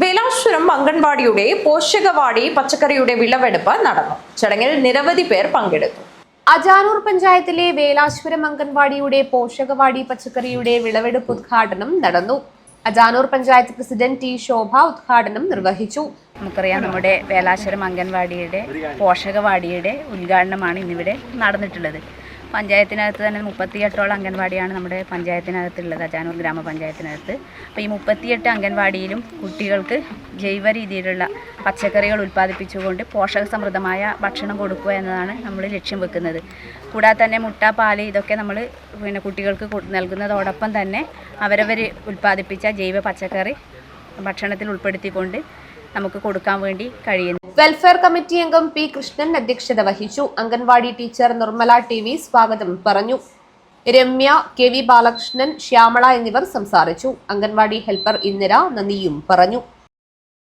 വേലാശ്വരം അംഗൻവാടിയുടെ പോഷകവാടി പച്ചക്കറിയുടെ വിളവെടുപ്പ് നടന്നു. ചടങ്ങിൽ നിരവധി പേർ പങ്കെടുത്തു. അജാനൂർ പഞ്ചായത്തിലെ വേലാശ്വരം അംഗൻവാടിയുടെ പോഷകവാടി പച്ചക്കറിയുടെ വിളവെടുപ്പ് ഉദ്ഘാടനം നടന്നു. അജാനൂർ പഞ്ചായത്ത് പ്രസിഡന്റ് ടി ശോഭ ഉദ്ഘാടനം നിർവഹിച്ചു. നമുക്കറിയാം നമ്മുടെ വേലാശ്വരം അംഗൻവാടിയുടെ പോഷകവാടിയുടെ ഉദ്ഘാടനമാണ് ഇന്നിവിടെ നടന്നിട്ടുള്ളത്. പഞ്ചായത്തിനകത്ത് തന്നെ മുപ്പത്തിയെട്ടോളം അംഗൻവാടിയാണ് നമ്മുടെ പഞ്ചായത്തിനകത്തുള്ളത് അജാനൂർ ഗ്രാമപഞ്ചായത്തിനകത്ത്. അപ്പോൾ ഈ മുപ്പത്തിയെട്ട് അംഗൻവാടിയിലും കുട്ടികൾക്ക് ജൈവ രീതിയിലുള്ള പച്ചക്കറികൾ ഉൽപ്പാദിപ്പിച്ചുകൊണ്ട് പോഷകസമൃദ്ധമായ ഭക്ഷണം കൊടുക്കുക എന്നതാണ് നമ്മൾ ലക്ഷ്യം വെക്കുന്നത്. കൂടാതെ തന്നെ മുട്ട പാൽ ഇതൊക്കെ നമ്മൾ പിന്നെ കുട്ടികൾക്ക് നൽകുന്നതോടൊപ്പം തന്നെ അവരവർ ഉൽപ്പാദിപ്പിച്ച ജൈവ പച്ചക്കറി ഭക്ഷണത്തിൽ ഉൾപ്പെടുത്തിക്കൊണ്ട് നമുക്ക് കൊടുക്കാൻ വേണ്ടി കഴിയുന്നു. വെൽഫെയർ കമ്മിറ്റി അംഗം പി കൃഷ്ണൻ അധ്യക്ഷത വഹിച്ചു. Anganwadi teacher Nirmala T V സ്വാഗതം പറഞ്ഞു. രമ്യ കെ വി ബാലകൃഷ്ണൻ ശ്യാമള എന്നിവർ സംസാരിച്ചു. അംഗൻവാടി ഹെൽപ്പർ ഇന്ദിര നന്ദിയും പറഞ്ഞു.